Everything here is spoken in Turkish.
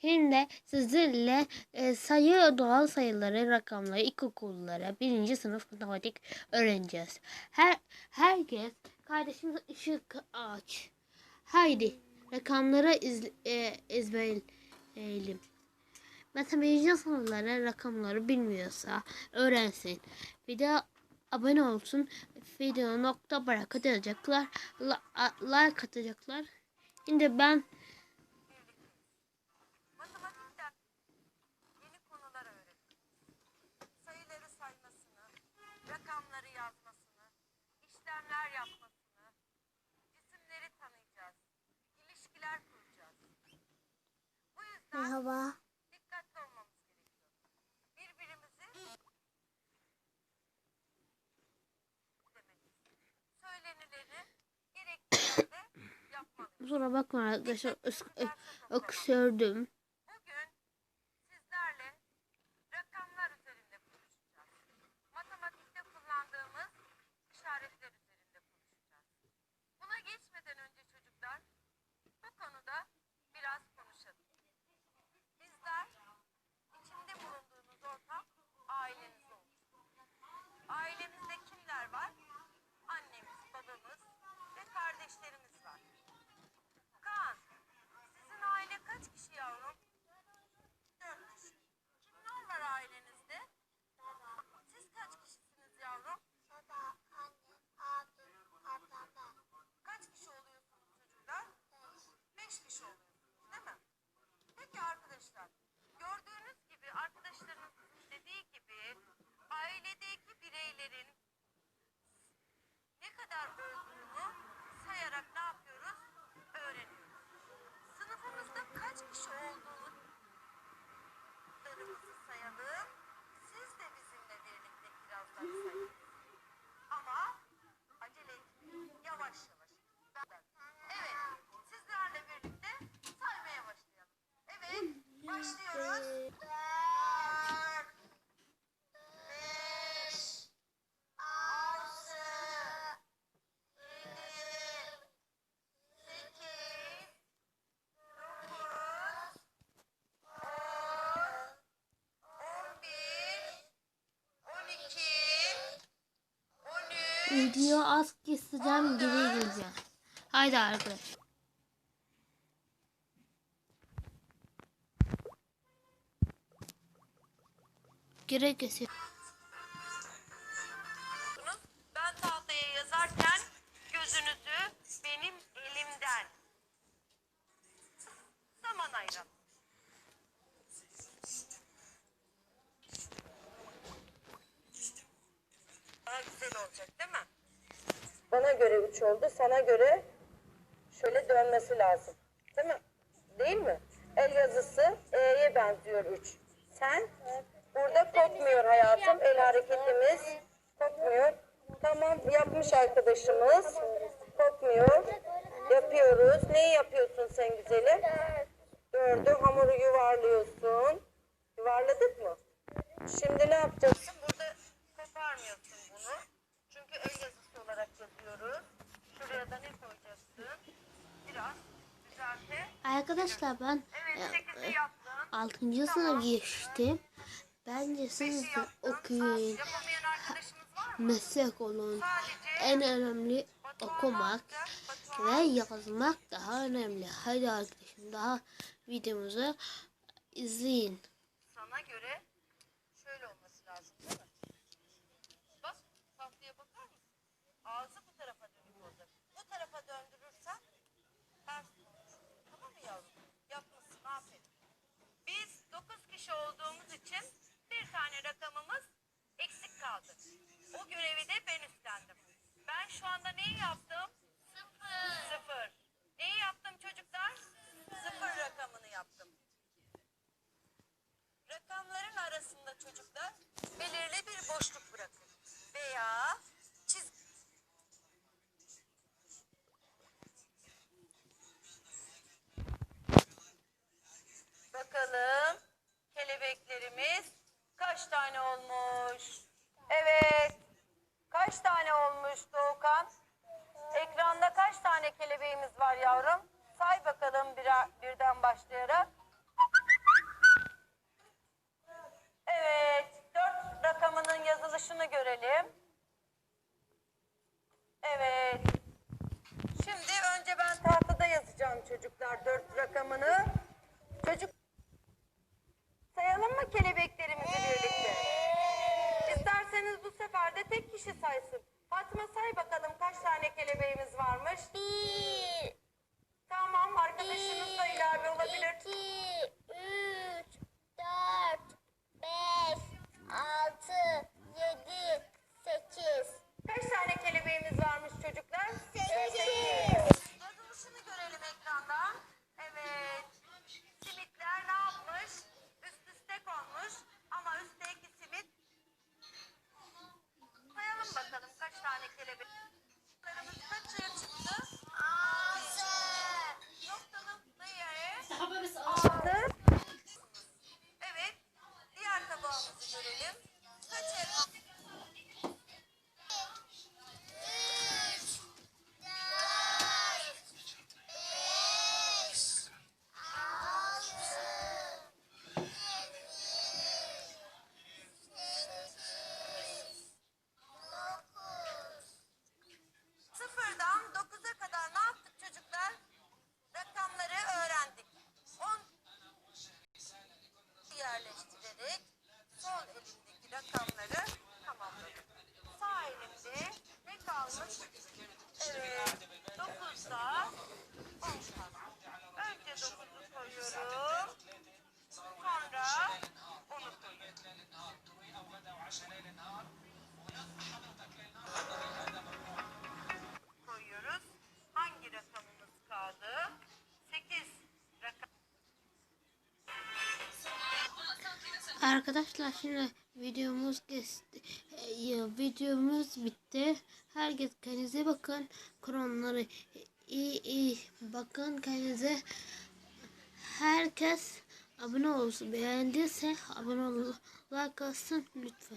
Şimdi sizlerle e, sayı doğal sayıları, rakamları, ilkokullara birinci sınıf matematik öğreneceğiz. Her herkes kardeşimiz ışık aç. Haydi rakamları iz, e, ezberleyelim. Mesela birinci sınıflara rakamları bilmiyorsa öğrensin. Bir de abone olsun. Video nokta bırak atacaklar. La, a- like atacaklar. Şimdi ben Merhaba. dikkatli olmamız gerekiyor. Birbirimizi. Söylenileni gerektiği yerde yapmalıyız. kusura bakma arkadaşlar öksürdüm. Video az keseceğim geri geleceğim. Haydi arkadaşlar. Geri kesiyor. Ben tahtaya yazarken gözünüzü benim elimden zaman ayırın. Daha güzel olacak değil mi? Bana göre 3 oldu. Sana göre şöyle dönmesi lazım. Değil mi? Değil mi? El yazısı E'ye benziyor 3. Sen burada kopmuyor hayatım. El hareketimiz kopmuyor. Tamam yapmış arkadaşımız. Kopmuyor. Yapıyoruz. Neyi yapıyorsun sen güzelim? Dördü hamuru yuvarlıyorsun. Yuvarladık mı? Şimdi ne yapacaksın? Burada koparmıyorsun bunu. Çünkü el yazısı olarak yazıyoruz. Şuraya da ne koyacaksın? Biraz düzelte. Arkadaşlar ben Evet, e, sekizi e, yaptın. 6. sınıf geçtim. Bence siz de okuyun. Meslek olun. En önemli okumak ve yazmak daha önemli. Haydi arkadaşım daha videomuzu izleyin. sana göre şöyle olması lazım değil mi? Bak tahtaya bakar mısın? Ağzı bu tarafa dönük olacak. Bu tarafa döndürürsen ters. Tamam mı yavrum? Yapmışsın aferin. Biz 9 kişi olduğumuz için tane rakamımız eksik kaldı. O görevi de ben üstlendim. Ben şu anda neyi yaptım? Sıfır. Sıfır. Neyi yaptım çocuklar? Sıfır rakamını yaptım. Rakamların arasında çocuklar belirli bir boşluk bırakın. Veya Kaç tane olmuş? Evet. Kaç tane olmuş Doğukan? Ekranda kaç tane kelebeğimiz var yavrum? Say bakalım bir, birden başlayarak. Evet. Dört rakamının yazılışını görelim. Evet. Şimdi önce ben tahtada yazacağım çocuklar dört rakamını. Çocuk sayalım mı kelebeklerimizi? sefer de tek kişi saysın. Fatma say bakalım kaç tane kelebeğimiz varmış? Bir. Tamam arkadaşınız da ilave olabilir. İki. Arkadaşlar şimdi videomuz geçti. Ee, videomuz bitti. Herkes kendinize bakın. Kronları iyi iyi bakın kendinize. Herkes abone olsun. Beğendiyse abone olun. Like alsın lütfen.